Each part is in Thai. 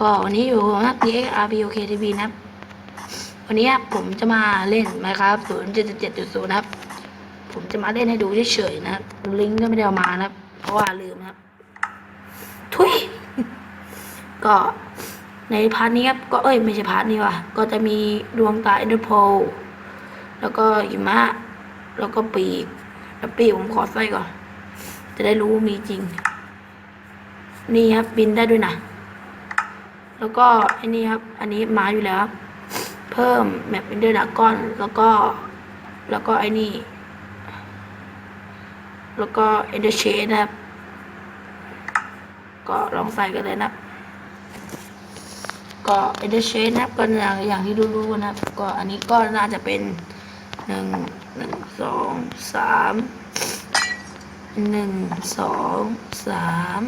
ก็วันนี้อยู่กับ TX RPOK TV นะครับ วันนี้ครับผมจะมาเล่นนะครับ077.0นะครับ ผมจะมาเล่นให้ดูเฉยๆนะครับ ลิงก์ก็ไม่ได้เอามานะครับ เพราะว่าลืมนะครับ ทุย ก็ในพาร์ทนี้ครับ ก็เอ้ยไม่ใช่พาร์ทนี้ว่ะ ก็จะมีดวงตาเอ็นเดอร์โพแล้วก็หิมะ แล้วก็ปีกแล้วปีกผมขอใส่ก่อน จะได้รู้มีจริง นี่ครับบินได้ด้วยนะ แล้วก็ไอ้นี่ครับ อันนี้มาอยู่แล้วครับ เพิ่มแมปเป็นเดอร์ดากอนแล้วก็ แล้วก็ไอ้นี่ แล้วก็เอนเดอร์เชนนะครับ ก็ลองใส่กันเลยนะก็เอนเดอร์เชนนะครับก็อย่างอย่างที่รู้ๆนะครับก็อันนี้ก็น่าจะเป็นหนึ่งหนึ่งสองสามหนึ่งสองสาม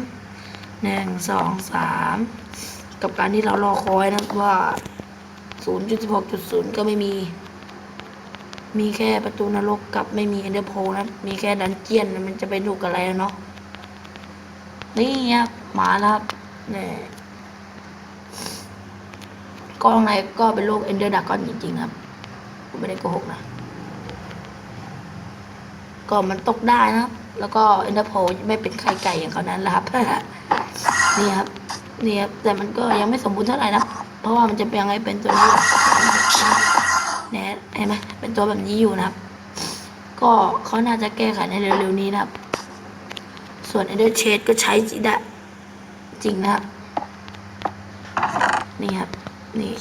หนึ่งสองสามกับการที่เรารอคอยนะว่าศูนย์จุดสิบหกจุดศูนย์ก็ไม่มี มีแค่ประตูนรกกับไม่มีเอนเดอร์โพนะมีแค่ดันเจียนมันจะไปดูกอะไรเนาะนี่ครับมาแล้วครับเนี่ยก็ข้างในก็เป็นโลกเอนเดอร์ดากอนจริงๆครับผมไม่ได้โกหกนะก็มันตกได้นะ แล้วก็เอนเดอร์โพไม่เป็นไข่ไก่อย่างเขานั้นแหละครับ นี่ครับนี่ครับแต่มันก็ยังไม่สมบูรณ์เท่าไหร่นะเพราะว่ามันจะเป็นยังไงเป็นตัวนี้เนี่ยเห็นไหมเป็นตัวแบบนี้อยู่นะครับ ก็เขาน่าจะแก้ไขในเร็วๆนี้นะครับ ส่วน Ender Shade ก็ใช้จริงได้จริงนะครับ นี่ครับ นี่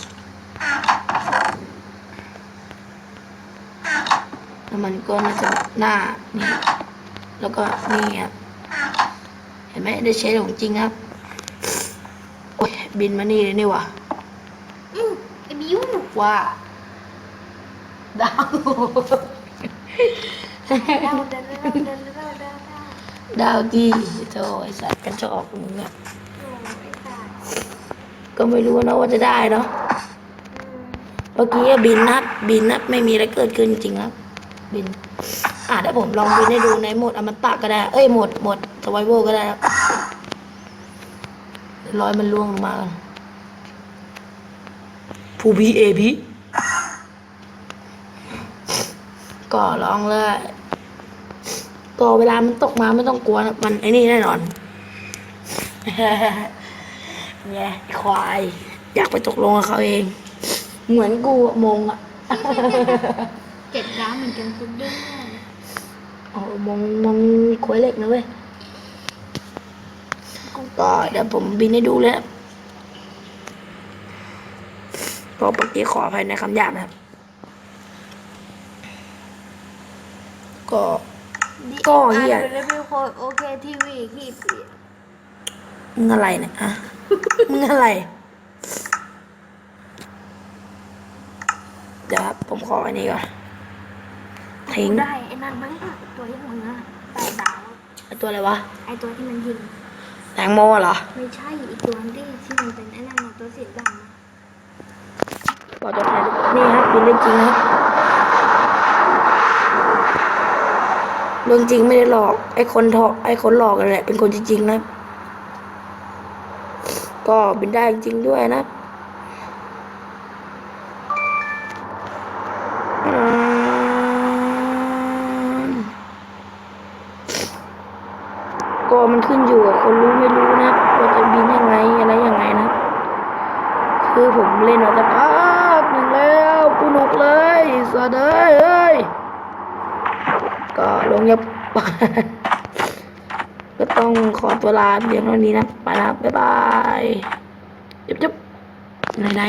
แล้วมันก็น่าจะหน้านี่แล้วก็นี่ครับเห็นไหม Ender Shade ของจริงครับ บินมานี่เลยนี่หว่ะอืมไอ้บิวว่าดาวดาวดาวดาวดาวดาวดาวดาวดาวดีโธ่ไอสัตว์กันจะออกมึงอะโอ้ไอ้สัสก็ไม่รู้นะว่าจะได้เนาะอืมเมื่อกี้บินนับบินนับไม่มีอะไรเกิดขึ้นจริงครับบินอะเดี๋ยวผมลองบินให้ดูในโหมดอมตะก็ได้ เอ้ยโหมดโหมดสไวโวก็ได้ครับ ร้อยมันล่วงลงมากันผู้พีเอพีก็ลองเลยก็เวลามันตกมาไม่ต้องกลัวนะมันไอ้นี่แน่นอนเนี่ยไอ้ควาย อยากไปตกลงกับเขาเอง เหมือนกูอะมงอะเจ็ดร้านเหมือนกันคุณด้วยโอ้มงมงควยเหล็กนะเว้ย ก็เดี๋ยวผมบินให้ดูเลยนะก็ปกติขออภัยในคำหยาบนะครับ ก็ก็เหี้ยรีวิวโค้ดโอเคทีวีขี้เปียกมึงอะไรเนี่ยอะมึงอะไร เดี๋ยวครับ ผมขออันนี้ก่อนทิ้งได้ไอ้นั่นไหมตัวที่มึงอะแปดดาวไอตัวอะไรวะ ไอ้ตัวที่มันยิง แตงโมเหรอไม่ใช่อีกตัวที่ที่มันเป็นไอ้นั่นน่ะตัวสีดำอะบอกตัวแทนนี่ครับบินได้จริงครับเรื่องจริงไม่ได้หลอก ไอ้คนทอไอ้คนหลอกกันแหละ เป็นคนจริงๆนะครับก็บินได้จริงด้วยนะ อืม ก็มันขึ้นอยู่กับคนรู้ไม่รู้นะว่าจะบินยังไงอะไรยังไงนะ คือผมเล่นมาสักพักหนึ่งแล้วกูหนุกเลยสะเดยเอ้ยก็ลงยับก็ต้องขอตัวลาเพียงเท่านี้นะไปแล้วบ๊ายบายจุ๊บจุ๊บไหนไหน